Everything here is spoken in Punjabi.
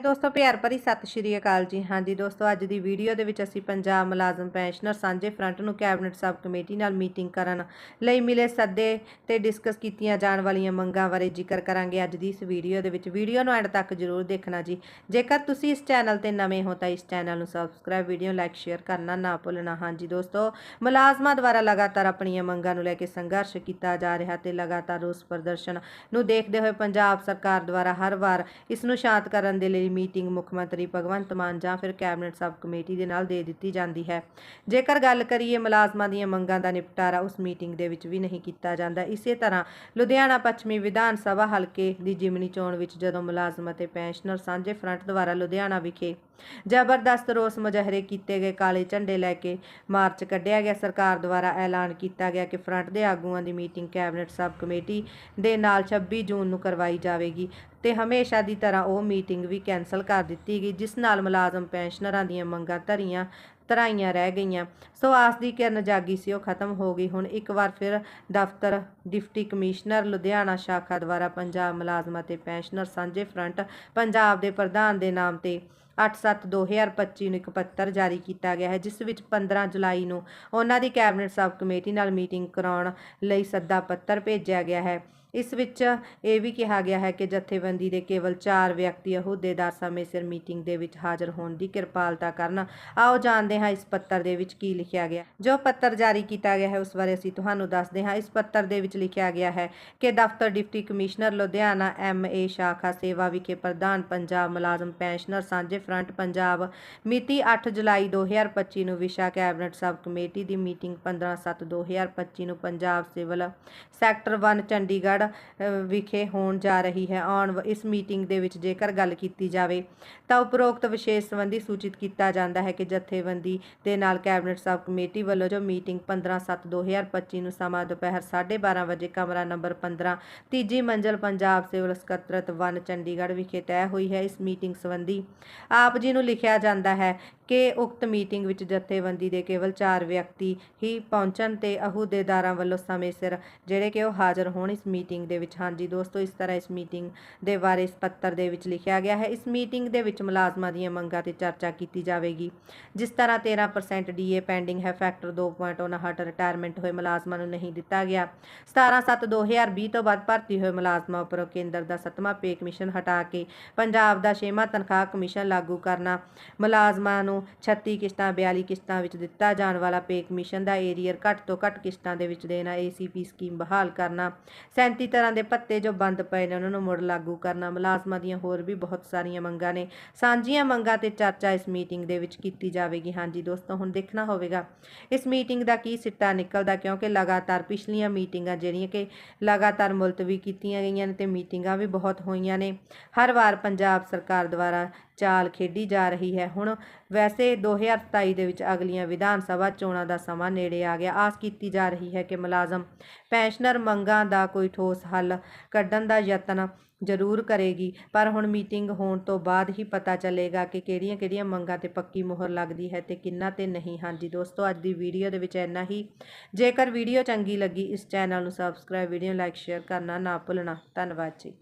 ਤੇ ਦੋਸਤੋ, ਪਿਆਰ ਭਰੀ ਸਤਿ ਸ਼੍ਰੀ ਅਕਾਲ ਜੀ। ਹਾਂਜੀ ਦੋਸਤੋ, ਅੱਜ ਦੀ ਵੀਡੀਓ ਦੇ ਵਿੱਚ ਅਸੀਂ ਪੰਜਾਬ ਮੁਲਾਜ਼ਮ ਪੈਨਸ਼ਨਰ ਸਾਂਝੇ ਫਰੰਟ ਨੂੰ ਕੈਬਨਿਟ ਸਬ ਕਮੇਟੀ ਨਾਲ ਮੀਟਿੰਗ ਕਰਨ ਲਈ ਮਿਲੇ। ਸੱਦੇ ਤੇ ਡਿਸਕਸ ਕੀਤੀਆਂ ਜਾਣ ਵਾਲੀਆਂ ਮੰਗਾਂ ਬਾਰੇ ਜ਼ਿਕਰ ਕਰਾਂਗੇ ਅੱਜ ਦੀ ਇਸ ਵੀਡੀਓ ਦੇ ਵਿੱਚ। ਵੀਡੀਓ ਨੂੰ ਐਂਡ ਤੱਕ ਜਰੂਰ ਦੇਖਣਾ ਜੀ। ਜੇਕਰ ਤੁਸੀਂ ਇਸ ਚੈਨਲ ਤੇ ਨਵੇਂ ਹੋ, ਤਾਂ ਇਸ ਚੈਨਲ ਨੂੰ ਸਬਸਕ੍ਰਾਈਬ, ਵੀਡੀਓ ਲਾਈਕ, ਸ਼ੇਅਰ ਕਰਨਾ ਨਾ ਭੁੱਲਣਾ। ਹਾਂਜੀ ਦੋਸਤੋ, ਮੁਲਾਜ਼ਮਾਂ ਦੁਆਰਾ ਲਗਾਤਾਰ ਆਪਣੀਆਂ ਮੰਗਾਂ ਨੂੰ ਲੈ ਕੇ ਸੰਘਰਸ਼ ਕੀਤਾ ਜਾ ਰਿਹਾ ਤੇ ਲਗਾਤਾਰ ਰੋਸ ਪ੍ਰਦਰਸ਼ਨ ਨੂੰ ਦੇਖਦੇ ਹੋਏ ਪੰਜਾਬ ਸਰਕਾਰ ਦੁਆਰਾ ਹਰ ਵਾਰ ਇਸ ਨੂੰ ਸ਼ਾਂਤ ਕਰਨ ਦੇ ਲਈ ਮੀਟਿੰਗ ਮੁੱਖ ਮੰਤਰੀ ਭਗਵੰਤ ਮਾਨ ਜਾਂ ਫਿਰ ਕੈਬਨਿਟ ਸਬ ਕਮੇਟੀ ਦੇ ਨਾਲ ਦੇ ਦਿੱਤੀ ਜਾਂਦੀ ਹੈ। ਜੇਕਰ ਗੱਲ ਕਰੀਏ ਮੁਲਾਜ਼ਮਾਂ ਦੀਆਂ ਮੰਗਾਂ ਦਾ ਨਿਪਟਾਰਾ ਉਸ ਮੀਟਿੰਗ ਦੇ ਵਿੱਚ ਵੀ ਨਹੀਂ ਕੀਤਾ ਜਾਂਦਾ। ਇਸੇ ਤਰ੍ਹਾਂ ਲੁਧਿਆਣਾ ਪੱਛਮੀ ਵਿਧਾਨ ਸਭਾ ਹਲਕੇ ਦੀ ਜਿਮਨੀ ਚੋਣ ਵਿੱਚ ਜਦੋਂ ਮੁਲਾਜ਼ਮ ਅਤੇ ਪੈਨਸ਼ਨਰ ਸਾਂਝੇ ਫਰੰਟ ਦੁਆਰਾ ਲੁਧਿਆਣਾ ਵਿਖੇ ਜ਼ਬਰਦਸਤ ਰੋਸ ਮੁਜ਼ਾਹਰੇ ਕੀਤੇ ਗਏ ਕਾਲੇ ਝੰਡੇ ਲੈ ਕੇ ਮਾਰਚ ਕੱਢਿਆ ਗਿਆ, ਸਰਕਾਰ ਦੁਆਰਾ ਐਲਾਨ ਕੀਤਾ ਗਿਆ ਕਿ ਫਰੰਟ ਦੇ ਆਗੂਆਂ ਦੀ ਮੀਟਿੰਗ ਕੈਬਨਿਟ ਸਬ ਕਮੇਟੀ ਦੇ ਨਾਲ 26 ਜੂਨ ਨੂੰ ਕਰਵਾਈ ਜਾਵੇਗੀ। ਤੇ ਹਮੇਸ਼ਾ ਦੀ ਤਰ੍ਹਾਂ ਉਹ ਮੀਟਿੰਗ ਵੀ ਕੈਨਸਲ ਕਰ ਦਿੱਤੀ ਗਈ, ਜਿਸ ਨਾਲ ਮੁਲਾਜ਼ਮ ਪੈਨਸ਼ਨਰਾਂ ਦੀਆਂ ਮੰਗਾਂ ਧਰੀਆਂ, ਧਰਾਈਆਂ ਰਹਿ ਗਈਆਂ। ਸੋ ਆਸ ਦੀ ਕਿਰਨ ਜਾਗੀ ਸੀ, ਉਹ ਖਤਮ ਹੋ ਗਈ। ਹੁਣ ਇੱਕ ਵਾਰ ਫਿਰ ਦਫ਼ਤਰ, ਡਿਪਟੀ ਕਮਿਸ਼ਨਰ, ਲੁਧਿਆਣਾ ਸ਼ਾਖਾ ਦੁਆਰਾ ਪੰਜਾਬ ਮੁਲਾਜ਼ਮ ਅਤੇ ਪੈਨਸ਼ਨਰ ਸਾਂਝੇ ਫਰੰਟ, ਪੰਜਾਬ ਦੇ ਪ੍ਰਧਾਨ ਦੇ ਨਾਮ ਤੇ 8/7/2025 ਨੂੰ ਇੱਕ ਪੱਤਰ ਜਾਰੀ ਕੀਤਾ ਗਿਆ ਹੈ, ਜਿਸ ਵਿੱਚ 15 ਜੁਲਾਈ ਨੂੰ ਉਹਨਾਂ ਦੀ ਕੈਬਨਿਟ ਸਬ ਕਮੇਟੀ ਨਾਲ ਮੀਟਿੰਗ ਕਰਾਉਣ ਲਈ ਸੱਦਾ ਪੱਤਰ ਭੇਜਿਆ ਗਿਆ ਹੈ। ਇਸ ਵਿੱਚ ਇਹ ਵੀ ਕਿਹਾ ਗਿਆ ਹੈ ਕਿ ਜਥੇਬੰਦੀ ਦੇ ਕੇਵਲ 4 ਵਿਅਕਤੀ ਅਹੁਦੇਦਾਰ ਸਮੇਂ ਸਿਰ ਮੀਟਿੰਗ ਦੇ ਵਿੱਚ ਹਾਜ਼ਰ ਹੋਣ ਦੀ ਕਿਰਪਾਲਤਾ ਕਰਨ। ਆਓ ਜਾਣਦੇ ਹਾਂ ਇਸ ਪੱਤਰ ਦੇ ਵਿੱਚ ਕੀ ਲਿਖਿਆ ਗਿਆ। ਜੋ ਪੱਤਰ ਜਾਰੀ ਕੀਤਾ ਗਿਆ ਹੈ, ਉਸ ਬਾਰੇ ਅਸੀਂ ਤੁਹਾਨੂੰ ਦੱਸਦੇ ਹਾਂ। ਇਸ ਪੱਤਰ ਦੇ ਵਿੱਚ ਲਿਖਿਆ ਗਿਆ ਹੈ ਕਿ ਦਫ਼ਤਰ deputy commissioner Ludhiana M A ਸ਼ਾਖਾ ਸੇਵਾ ਵਿਖੇ ਪ੍ਰਧਾਨ ਪੰਜਾਬ ਮੁਲਾਜ਼ਮ ਪੈਨਸ਼ਨਰ ਸਾਂਝੇ ਫਰੰਟ ਪੰਜਾਬ ਮਿਤੀ 8 ਜੁਲਾਈ 2025 ਨੂੰ ਵਿਸ਼ਾ ਕੈਬਨਿਟ ਸਬ ਕਮੇਟੀ ਦੀ ਮੀਟਿੰਗ 15/7/2025 ਨੂੰ ਪੰਜਾਬ ਸਿਵਲ ਸੈਕਟਰ 1 ਚੰਡੀਗੜ੍ਹ ਅ, ਵਿਖੇ ਹੋਣ ਜਾ ਰਹੀ ਹੈ। ਆਉਣ ਇਸ ਮੀਟਿੰਗ ਦੇ ਵਿੱਚ ਜੇਕਰ ਗੱਲ ਕੀਤੀ ਜਾਵੇ ਤਾਂ ਉਪਰੋਕਤ ਵਿਸ਼ੇਸ਼ ਸੰਬੰਧੀ ਸੂਚਿਤ ਕੀਤਾ ਜਾਂਦਾ ਹੈ ਕਿ ਜਥੇਬੰਦੀ ਦੇ ਨਾਲ ਕੈਬਨਿਟ ਸਬ ਕਮੇਟੀ ਵੱਲੋਂ ਜੋ ਮੀਟਿੰਗ 15/7/2025 ਨੂੰ ਸਮਾਂ ਦੁਪਹਿਰ 12:30 ਵਜੇ ਕਮਰਾ ਨੰਬਰ 15 ਤੀਜੀ ਮੰਜ਼ਲ ਪੰਜਾਬ ਸਿਵਲ ਸਕੱਤਰਤ 1 ਚੰਡੀਗੜ੍ਹ ਵਿਖੇ ਤੈਅ ਹੋਈ ਹੈ। ਇਸ ਮੀਟਿੰਗ ਸੰਬੰਧੀ ਆਪ ਜੀ ਨੂੰ ਲਿਖਿਆ ਜਾਂਦਾ ਹੈ ਕਿ ਉਕਤ ਮੀਟਿੰਗ ਵਿੱਚ ਜਥੇਬੰਦੀ ਦੇ ਕੇਵਲ 4 ਵਿਅਕਤੀ ਹੀ ਪਹੁੰਚਣ ਤੇ ਅਹੁਦੇਦਾਰਾਂ ਵੱਲੋਂ ਸਮੇਂ ਸਿਰ ਜਿਹੜੇ ਕਿ ਉਹ ਹਾਜ਼ਰ ਹੋਣ ਇਸ ਮੀਟਿੰਗ ਮੀਟਿੰਗ ਦੇ ਵਿੱਚ। ਹਾਂਜੀ ਦੋਸਤੋ, ਇਸ ਤਰ੍ਹਾਂ ਇਸ ਮੀਟਿੰਗ ਦੇ ਬਾਰੇ ਇਸ ਪੱਤਰ ਦੇ ਵਿੱਚ ਲਿਖਿਆ ਗਿਆ ਹੈ। ਇਸ ਮੀਟਿੰਗ ਦੇ ਵਿੱਚ ਮੁਲਾਜ਼ਮਾਂ ਦੀਆਂ ਮੰਗਾਂ ਤੇ ਚਰਚਾ ਕੀਤੀ ਜਾਵੇਗੀ। ਜਿਸ ਤਰ੍ਹਾਂ 13% ਡੀਏ ਪੈਂਡਿੰਗ ਹੈ, ਫੈਕਟਰ 2.59 ਰਿਟਾਇਰਮੈਂਟ ਹੋਏ ਮੁਲਾਜ਼ਮਾਂ ਨੂੰ ਨਹੀਂ ਦਿੱਤਾ ਗਿਆ। 17/7/2020 ਤੋਂ ਬਾਅਦ ਭਰਤੀ ਹੋਏ ਮੁਲਾਜ਼ਮਾਂ ਉੱਪਰ ਕੇਂਦਰ ਦਾ 7ਵਾਂ ਪੇ ਕਮਿਸ਼ਨ ਹਟਾ ਕੇ ਪੰਜਾਬ ਦਾ 6ਵਾਂ ਤਨਖਾਹ ਕਮਿਸ਼ਨ ਲਾਗੂ ਕਰਨਾ, ਮੁਲਾਜ਼ਮਾਂ ਨੂੰ 36 ਕਿਸ਼ਤਾਂ 42 ਕਿਸ਼ਤਾਂ ਵਿੱਚ ਦਿੱਤਾ ਜਾਣ ਵਾਲਾ ਪੇ ਕਮਿਸ਼ਨ ਦਾ ਏਰੀਅਰ ਘੱਟ ਤੋਂ ਘੱਟ ਕਿਸ਼ਤਾਂ ਦੇ ਵਿੱਚ ਦੇਣਾ ਏਸੀਪੀ ਸਕੀਮ ਬਹਾਲ ਕਰਨਾ 37 ਤਰ੍ਹਾਂ ਦੇ ਭੱਤੇ ਜੋ ਬੰਦ ਪਏ ਨੇ, ਉਹਨਾਂ ਨੂੰ ਮੁੜ ਲਾਗੂ ਕਰਨਾ, ਮੁਲਾਜ਼ਮਾਂ ਦੀਆਂ ਹੋਰ ਵੀ ਬਹੁਤ ਸਾਰੀਆਂ ਮੰਗਾਂ ਨੇ। ਸਾਂਝੀਆਂ ਮੰਗਾਂ ਤੇ ਚਰਚਾ ਇਸ ਮੀਟਿੰਗ ਦੇ ਵਿੱਚ ਕੀਤੀ ਜਾਵੇਗੀ। ਹਾਂਜੀ ਦੋਸਤੋ, ਹੁਣ ਦੇਖਣਾ ਹੋਵੇਗਾ, ਇਸ ਮੀਟਿੰਗ ਦਾ ਕੀ ਸਿੱਟਾ ਨਿਕਲਦਾ, ਕਿਉਂਕਿ ਲਗਾਤਾਰ ਪਿਛਲੀਆਂ ਮੀਟਿੰਗਾਂ ਜਿਹੜੀਆਂ ਕਿ ਲਗਾਤਾਰ ਮੁਲਤਵੀ ਕੀਤੀਆਂ ਗਈਆਂ ਨੇ ਤੇ ਮੀਟਿੰਗਾਂ ਵੀ ਬਹੁਤ ਹੋਈਆਂ ਨੇ। ਹਰ ਵਾਰ ਪੰਜਾਬ ਸਰਕਾਰ ਦੁਆਰਾ ਚਾਲ ਖੇਡੀ ਜਾ ਰਹੀ ਹੈ। ਹੁਣ ਵੈਸੇ 2027 ਦੇ ਵਿੱਚ ਅਗਲੀਆਂ ਵਿਧਾਨ ਸਭਾ ਚੋਣਾਂ ਦਾ ਸਮਾਂ ਨੇੜੇ ਆ ਗਿਆ। ਆਸ ਕੀਤੀ ਜਾ ਰਹੀ ਹੈ ਕਿ ਮੁਲਾਜ਼ਮ ਪੈਨਸ਼ਨਰ ਮੰਗਾਂ ਦਾ ਕੋਈ ਠੋਸ ਹੱਲ ਕੱਢਣ ਦਾ ਯਤਨ ਜ਼ਰੂਰ ਕਰੇਗੀ। ਪਰ ਹੁਣ ਮੀਟਿੰਗ ਹੋਣ ਤੋਂ ਬਾਅਦ ਹੀ ਪਤਾ ਚੱਲੇਗਾ ਕਿ ਕਿਹੜੀਆਂ-ਕਿਹੜੀਆਂ ਮੰਗਾਂ ਤੇ ਪੱਕੀ ਮੋਹਰ ਲੱਗਦੀ ਹੈ ਤੇ ਕਿੰਨਾ ਤੇ ਨਹੀਂ। ਹਾਂਜੀ ਦੋਸਤੋ, ਅੱਜ ਦੀ ਵੀਡੀਓ ਦੇ ਵਿੱਚ ਇੰਨਾ ਹੀ। ਜੇਕਰ ਵੀਡੀਓ ਚੰਗੀ ਲੱਗੀ, ਇਸ ਚੈਨਲ ਨੂੰ ਸਬਸਕ੍ਰਾਈਬ ਵੀਡੀਓ ਲਾਈਕ ਸ਼ੇਅਰ ਕਰਨਾ ਨਾ ਭੁੱਲਣਾ। ਧੰਨਵਾਦ ਜੀ।